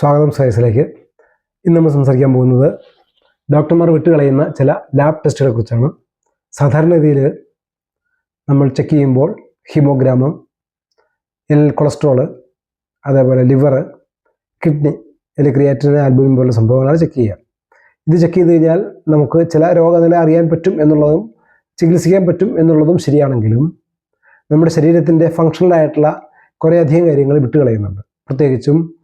സ്വാഗതം സയൻസിലേക്ക്. ഇന്ന് നമ്മൾ സംസാരിക്കാൻ പോകുന്നത് ഡോക്ടർമാർ വിട്ടുകളയുന്ന ചില ലാബ് ടെസ്റ്റുകളെ കുറിച്ചാണ്. സാധാരണഗതിയിൽ നമ്മൾ ചെക്ക് ചെയ്യുമ്പോൾ ഹിമോഗ്രാമം എൽ കൊളസ്ട്രോൾ അതേപോലെ ലിവർ കിഡ്നി അല്ലെങ്കിൽ ക്രിയാറ്റിന് ആൽബുമിൻ പോലുള്ള സംഭവങ്ങളാണ് ചെക്ക് ചെയ്യുക. ഇത് ചെക്ക് ചെയ്ത് കഴിഞ്ഞാൽ നമുക്ക് ചില രോഗനില അറിയാൻ പറ്റും എന്നുള്ളതും ചികിത്സിക്കാൻ പറ്റും എന്നുള്ളതും ശരിയാണെങ്കിലും നമ്മുടെ ശരീരത്തിന്റെ ഫങ്ഷണലായിട്ടുള്ള കുറേയധികം കാര്യങ്ങൾ വിട്ടുകളയുന്നുണ്ട്. പ്രത്യേകിച്ചും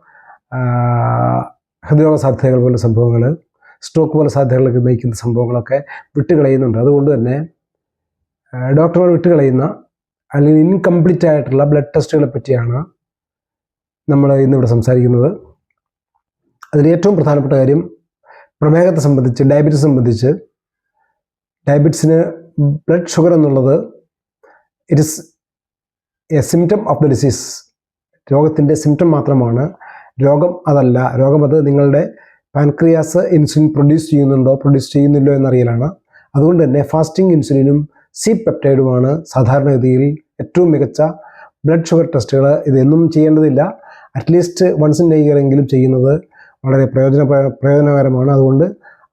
ഹൃദ്രോഗ സാധ്യതകൾ പോലുള്ള സംഭവങ്ങൾ സ്ട്രോക്ക് പോലെ സാധ്യതകളൊക്കെ നയിക്കുന്ന സംഭവങ്ങളൊക്കെ വിട്ടുകളയുന്നുണ്ട്. അതുകൊണ്ട് തന്നെ ഡോക്ടർമാർ വിട്ടുകളയുന്ന അല്ലെങ്കിൽ ഇൻകംപ്ലീറ്റ് ആയിട്ടുള്ള ബ്ലഡ് ടെസ്റ്റുകളെ പറ്റിയാണ് നമ്മൾ ഇന്നിവിടെ സംസാരിക്കുന്നത്. അതിൽ ഏറ്റവും പ്രധാനപ്പെട്ട കാര്യം പ്രമേഹത്തെ സംബന്ധിച്ച് ഡയബറ്റിസ് സംബന്ധിച്ച് ഡയബറ്റിസിന് ബ്ലഡ് ഷുഗർ എന്നുള്ളത് it is a symptom of the disease രോഗത്തിന്റെ സിംറ്റം മാത്രമാണ് രോഗം അതല്ല. രോഗം അത് നിങ്ങളുടെ പാൻക്രിയാസ് ഇൻസുലിൻ പ്രൊഡ്യൂസ് ചെയ്യുന്നുണ്ടോ പ്രൊഡ്യൂസ് ചെയ്യുന്നില്ലോ എന്നറിയലാണ്. അതുകൊണ്ട് തന്നെ ഫാസ്റ്റിംഗ് ഇൻസുലിനും സി പെപ്റ്റൈഡുമാണ് സാധാരണഗതിയിൽ ഏറ്റവും മികച്ച ബ്ലഡ് ഷുഗർ ടെസ്റ്റുകൾ ഇതെന്നും ചെയ്യേണ്ടതില്ല. അറ്റ്ലീസ്റ്റ് വൺസ് ഇൻ എങ്കിലും ചെയ്യുന്നത് വളരെ പ്രയോജന പ്രയോജനകരമാണ്. അതുകൊണ്ട്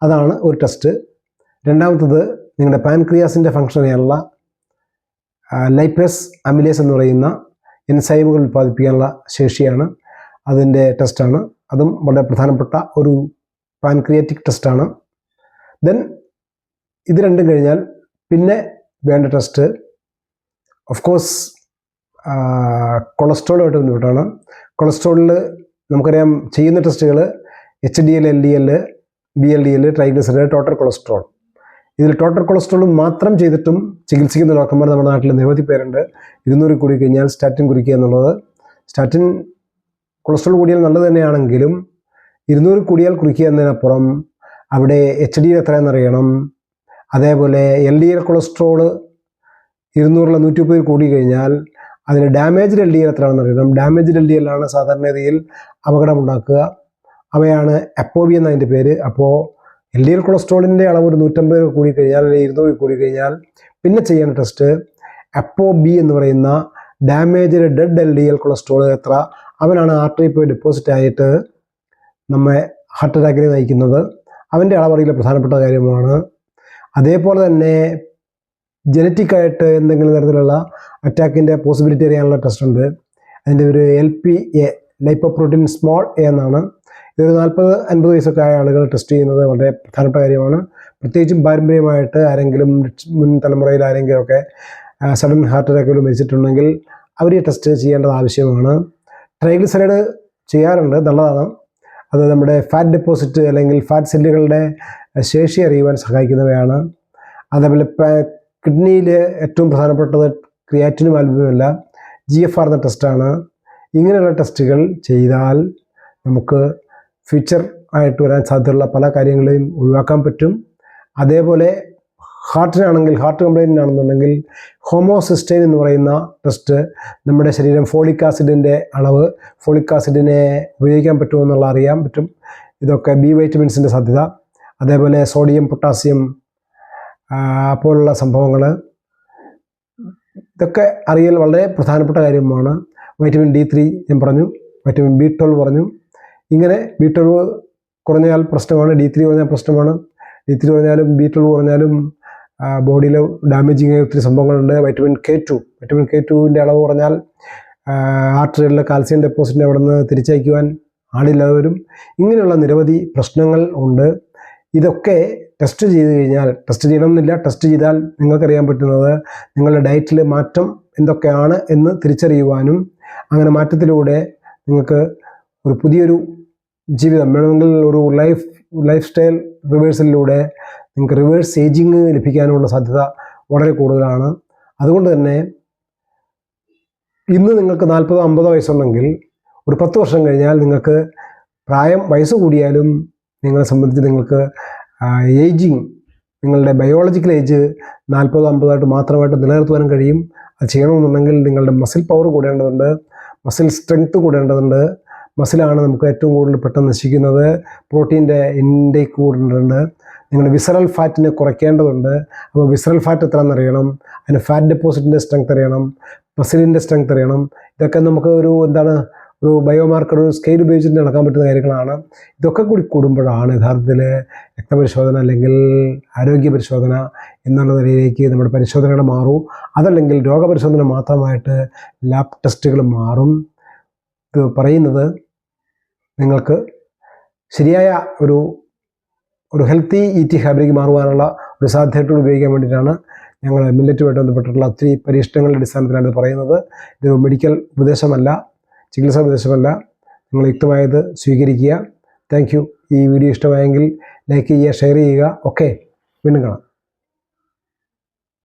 അതാണ് ഒരു ടെസ്റ്റ് രണ്ടാമത്തത് നിങ്ങളുടെ പാൻക്രിയാസിന്റെ ഫംഗ്ഷനെയുള്ള ലൈപ്പേസ് അമിലേസ് എന്ന് പറയുന്ന എൻസൈമുകൾ ഉൽപ്പാദിപ്പിക്കാനുള്ള ശേഷിയാണ്. അതിന്റെ ടെസ്റ്റാണ്. അതും വളരെ പ്രധാനപ്പെട്ട ഒരു പാൻക്രിയാറ്റിക് ടെസ്റ്റാണ്. ദെൻ ഇത് രണ്ടും കഴിഞ്ഞാൽ പിന്നെ വേണ്ട ടെസ്റ്റ്. ഓഫ് കോഴ്സ് കൊളസ്ട്രോളുമായിട്ട് ബന്ധപ്പെട്ടാണ്. കൊളസ്ട്രോളിൽ നമുക്കറിയാം ചെയ്യുന്ന ടെസ്റ്റുകൾ H D L L D L B L D L triglyceride total cholesterol. ഇതിൽ ടോട്ടൽ കൊളസ്ട്രോൾ മാത്രം ചെയ്തിട്ടും ചികിത്സിക്കുന്ന ഡോക്ടർമാർ നമ്മുടെ നാട്ടിൽ നിരവധി പേരുണ്ട്. ഇരുന്നൂറിൽ കൂടി കഴിഞ്ഞാൽ സ്റ്റാറ്റിൻ കുറിക്കുക എന്നുള്ളത്. സ്റ്റാറ്റിൻ കൊളസ്ട്രോൾ കൂടിയാൽ നല്ലത് തന്നെയാണെങ്കിലും ഇരുന്നൂറ് കൂടിയാൽ കുറിക്കുക എന്നതിനപ്പുറം അവിടെ എച്ച് ഡി എത്രയെന്നറിയണം അതേപോലെ എൽ ഡി എൽ കൊളസ്ട്രോൾ ഇരുന്നൂറിൽ നൂറ്റി മുപ്പതിൽ കൂടി കഴിഞ്ഞാൽ അതിന് ഡാമേജ്ഡ് എൽ ഡി എൽ എത്രയാണെന്ന് അറിയണം. ഡാമേജ്ഡ് എൽ ഡി എൽ ആണ് സാധാരണഗതിയിൽ അപകടമുണ്ടാക്കുക. അവയാണ് അപ്പോബി എന്നതിന്റെ പേര്. അപ്പോൾ എൽ ഡി എൽ കൊളസ്ട്രോളിന്റെ അളവ് ഒരു നൂറ്റമ്പത് കൂടി കഴിഞ്ഞാൽ അല്ലെങ്കിൽ ഇരുന്നൂറ് കൂടി കഴിഞ്ഞാൽ പിന്നെ ചെയ്യേണ്ട ടെസ്റ്റ് അപ്പോ ബി എന്ന് പറയുന്ന damage dead L D L cholesterol എത്ര? അവനാണ് ആർട്ടറി പോയി ഡെപ്പോസിറ്റ് ആയിട്ട് നമ്മെ ഹാർട്ട് അറ്റാക്കിനെ നയിക്കുന്നത്. അവന്റെ അളവറിയിലെ പ്രധാനപ്പെട്ട കാര്യമാണ് അതേപോലെ തന്നെ ജനറ്റിക്കായിട്ട് എന്തെങ്കിലും തരത്തിലുള്ള അറ്റാക്കിന്റെ പോസിബിലിറ്റി അറിയാനുള്ള ടെസ്റ്റ് ഉണ്ട്. അതിന്റെ ഒരു L P A lipoprotein small A എന്നാണ്. ഇതൊരു നാൽപ്പത് അൻപത് വയസ്സൊക്കെ ആയ ആളുകൾ ടെസ്റ്റ് ചെയ്യുന്നത് വളരെ പ്രധാനപ്പെട്ട കാര്യമാണ്. പ്രത്യേകിച്ചും പാരമ്പര്യമായിട്ട് ആരെങ്കിലും മുൻ തലമുറയിൽ ആരെങ്കിലുമൊക്കെ സഡൻ ഹാർട്ട് അറ്റാക്കുകൾ മരിച്ചിട്ടുണ്ടെങ്കിൽ അവർ ഈ ടെസ്റ്റ് ചെയ്യേണ്ടത് ആവശ്യമാണ്. ട്രൈഗ്ലിസറൈഡ് ചെയ്യാറുണ്ട് നല്ലതാണ്. അത് നമ്മുടെ ഫാറ്റ് ഡെപ്പോസിറ്റ് അല്ലെങ്കിൽ ഫാറ്റ് സെല്ലുകളുടെ ശേഷി അറിയുവാൻ സഹായിക്കുന്നവയാണ്. അതേപോലെ കിഡ്നിയിൽ ഏറ്റവും പ്രധാനപ്പെട്ടത് ക്രിയാറ്റിനും ആൽബുമല്ല ജി എഫ് ആർ എന്ന ടെസ്റ്റാണ് ഇങ്ങനെയുള്ള ടെസ്റ്റുകൾ ചെയ്താൽ നമുക്ക് ഫ്യൂച്ചർ ആയിട്ട് വരാൻ സാധ്യതയുള്ള പല കാര്യങ്ങളെയും ഒഴിവാക്കാൻ പറ്റും. അതേപോലെ ഹാർട്ടിനാണെങ്കിൽ ഹാർട്ട് കംപ്ലൈന്റ് ആണെന്നുണ്ടെങ്കിൽ ഹോമോസിസ്റ്റൈൻ എന്ന് പറയുന്ന ടെസ്റ്റ് നമ്മുടെ ശരീരം ഫോളിക് ആസിഡിന്റെ അളവ് ഫോളിക് ആസിഡിനെ ഉപയോഗിക്കാൻ പറ്റുമോ എന്നുള്ള അറിയാൻ പറ്റും. ഇതൊക്കെ ബി വൈറ്റമിൻസിന്റെ സാധ്യത. അതേപോലെ സോഡിയം പൊട്ടാസ്യം പോലുള്ള സംഭവങ്ങൾ ഇതൊക്കെ അറിയൽ വളരെ പ്രധാനപ്പെട്ട കാര്യമാണ്. വൈറ്റമിൻ ഡി ത്രീ ഞാൻ പറഞ്ഞു വൈറ്റമിൻ ബി ട്വൽവ് പറഞ്ഞു. ഇങ്ങനെ ബി ട്വൽവ് കുറഞ്ഞാൽ പ്രശ്നമാണ് ഡി ത്രീ കുറഞ്ഞാൽ പ്രശ്നമാണ്. ഡി ത്രീ കുറഞ്ഞാലും ബി ട്വൽവ് കുറഞ്ഞാലും ബോഡിയിൽ ഡാമേജിങ് ആയ ഒത്തിരി സംഭവങ്ങളുണ്ട്. Vitamin K two vitamin K ടുവിന്റെ അളവ് കുറഞ്ഞാൽ ആർട്ടറികളിലെ കാൽസ്യം ഡെപ്പോസിറ്റിനെ അവിടെ നിന്ന് തിരിച്ചയക്കുവാൻ ആളില്ലാതെ വരും ഇങ്ങനെയുള്ള നിരവധി പ്രശ്നങ്ങൾ ഉണ്ട്. ഇതൊക്കെ ടെസ്റ്റ് ചെയ്ത് കഴിഞ്ഞാൽ ടെസ്റ്റ് ചെയ്യണമെന്നില്ല. ടെസ്റ്റ് ചെയ്താൽ നിങ്ങൾക്കറിയാൻ പറ്റുന്നത് നിങ്ങളുടെ ഡയറ്റിൽ മാറ്റം എന്തൊക്കെയാണ് എന്ന് തിരിച്ചറിയുവാനും അങ്ങനെ മാറ്റത്തിലൂടെ നിങ്ങൾക്ക് ഒരു പുതിയൊരു ജീവിതം. വേണമെങ്കിൽ ഒരു ലൈഫ് ലൈഫ് സ്റ്റൈൽ റിവേഴ്സലിലൂടെ നിങ്ങൾക്ക് റിവേഴ്സ് ഏജിങ് ലഭിക്കാനുള്ള സാധ്യത വളരെ കൂടുതലാണ്. അതുകൊണ്ട് തന്നെ ഇന്ന് നിങ്ങൾക്ക് നാൽപ്പതോ അമ്പതോ വയസ്സുണ്ടെങ്കിൽ ഒരു പത്ത് വർഷം കഴിഞ്ഞാൽ നിങ്ങൾക്ക് പ്രായം വയസ്സ് കൂടിയാലും നിങ്ങളെ സംബന്ധിച്ച് നിങ്ങൾക്ക് ഏജിങ് നിങ്ങളുടെ ബയോളജിക്കൽ ഏജ് നാൽപ്പതോ അമ്പതോ ആയിട്ട് മാത്രമായിട്ട് നിലനിർത്തുവാനും കഴിയും. അത് ചെയ്യണമെന്നുണ്ടെങ്കിൽ നിങ്ങളുടെ മസിൽ പവർ കൂടേണ്ടതുണ്ട്. മസിൽ സ്ട്രെങ്ത്ത് കൂടേണ്ടതുണ്ട്. മസിലാണ് നമുക്ക് ഏറ്റവും കൂടുതൽ പെട്ടെന്ന് നശിക്കുന്നത് പ്രോട്ടീന്റെ ഇൻടേക്ക് കൂടുതലുണ്ട് നിങ്ങൾ വിസറൽ ഫാറ്റിനെ കുറയ്ക്കേണ്ടതുണ്ട്. അപ്പോൾ വിസറൽ ഫാറ്റ് എത്ര എന്നറിയണം അതിന് ഫാറ്റ് ഡെപ്പോസിറ്റിന്റെ സ്ട്രെങ്ത് അറിയണം. മസിലിന്റെ സ്ട്രെങ്ത് അറിയണം. ഇതൊക്കെ നമുക്ക് ഒരു എന്താണ് ഒരു ബയോമാർക്കർ ഒരു സ്കെയിൽ ഉപയോഗിച്ചിട്ട് നടക്കാൻ പറ്റുന്ന കാര്യങ്ങളാണ്. ഇതൊക്കെ കൂടി കൂടുമ്പോഴാണ് യഥാർത്ഥത്തിൽ രക്തപരിശോധന അല്ലെങ്കിൽ ആരോഗ്യ പരിശോധന എന്നുള്ള നിലയിലേക്ക് നമ്മുടെ പരിശോധനകൾ മാറും. അതല്ലെങ്കിൽ രോഗപരിശോധന മാത്രമായിട്ട് ലാബ് ടെസ്റ്റുകൾ മാറും. പറയുന്നത് നിങ്ങൾക്ക് ശരിയായ ഒരു ഒരു ഹെൽത്തി ഈറ്റിംഗ് ഹാബിലേക്ക് മാറുവാനുള്ള ഒരു സാധ്യതകൾ ഉപയോഗിക്കാൻ വേണ്ടിയിട്ടാണ് ഞങ്ങൾ മില്ലറ്റുമായിട്ട് ബന്ധപ്പെട്ടിട്ടുള്ള ഒത്തിരി പരീക്ഷണങ്ങളുടെ അടിസ്ഥാനത്തിലാണ് ഇത് പറയുന്നത്. ഇത് മെഡിക്കൽ ഉപദേശമല്ല ചികിത്സാ ഉപദേശമല്ല. നിങ്ങൾ യുക്തമായത് സ്വീകരിക്കുക. താങ്ക് ഈ വീഡിയോ ഇഷ്ടമായെങ്കിൽ ലൈക്ക് ചെയ്യുക ഷെയർ ചെയ്യുക. ഓക്കെ വീണ്ടും കാണാം.